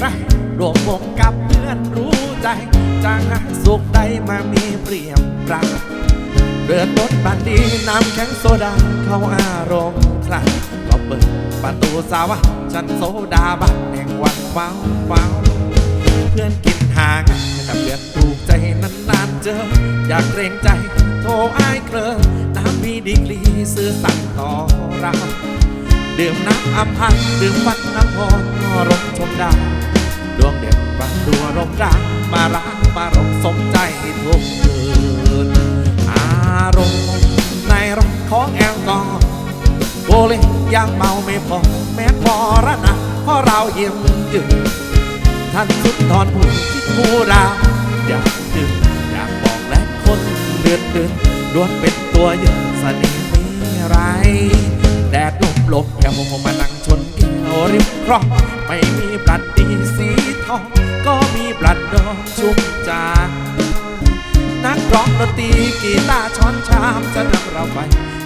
ไรรวมวงกับเพื่อนรู้ใจจะหาสุขใดมามีเปรียบปรังเรือรถบันดีน้ำแข็งโซดาเข้าอารมณ์คลังก็เปิดประตูสาวะฉันโซดาบักแห่งวันว้าวว้าเพื่อนกินหางกับเพื่อนถูกใจนานๆเจอ อยากเกรงใจโทรอ้ายเคลอน้ำมีดีกรีซื้อสั่งต่อเรา ดื่มน้ำอัมพันดื่มฟันน้ำพรรมชมดาวดวงเด็ดประดัวรมรางมารักมารมสมใจทุกคืนอารมณ์ในรถของแอลกอฮอล์โบเลยังเมาไม่พอแม้พอระนะเพราะเราเยี่ยมยืนท่านสุดทอนผู้ที่ผู้ราวอยากดื่มอยากบอกและคนเดือดเดือดล้วนเป็นตัวยึดสนิทไมีไร ลบแผ่วมานั่งชนแก้วริมครอง ไม่มีบลัดดีสีทอง ก็มีบลัดดองชุ่มจางนักร้องดนตรีกีตาร์ช้อนชามจะนำเราไป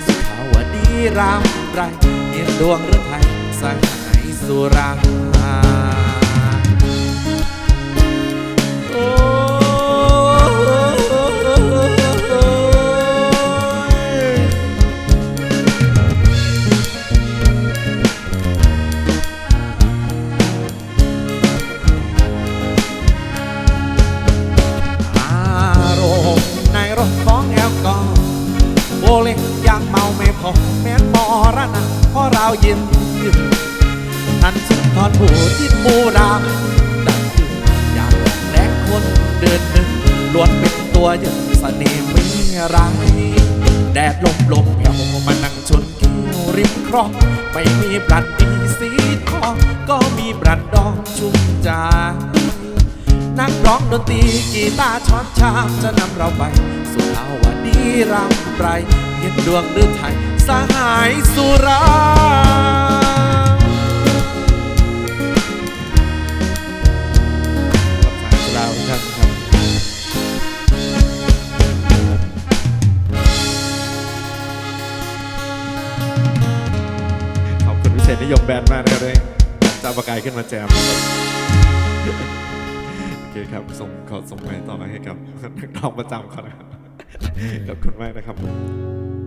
สุขาวดีรำไรเนียนดวงหรือไทยสหายสุราง เล็กยังเมาไม่พอแม้นมอระนะเพราะเรายิ้มยิ้มท่านสุนทรผู้ที่มูรามดังคืออยากแลกคนเดินหนึ่งล้วนเป็นตัวยึดเสน่ห์มีไรแดดลมลมแผ่วมานั่งชนแก้วริมครองไม่มีบลัดดีสีทองก็มีบลัดดองชุ่มใจนักร้องดนตรีกีตาร์ช้อนชามจะนำเราไปสู่ภาวดี รำไรเห็นดวงหรือไทยสหายสุรารับสายสุราขอบคุณพิเศษนิยมแบนด์มากนะครับเลยจาประกายขึ้นมาแจมโอเคครับ ส่งขอส่งไม้ต่อให้กับนักร้องประจำเขานะครับ ขอบคุณมากนะครับ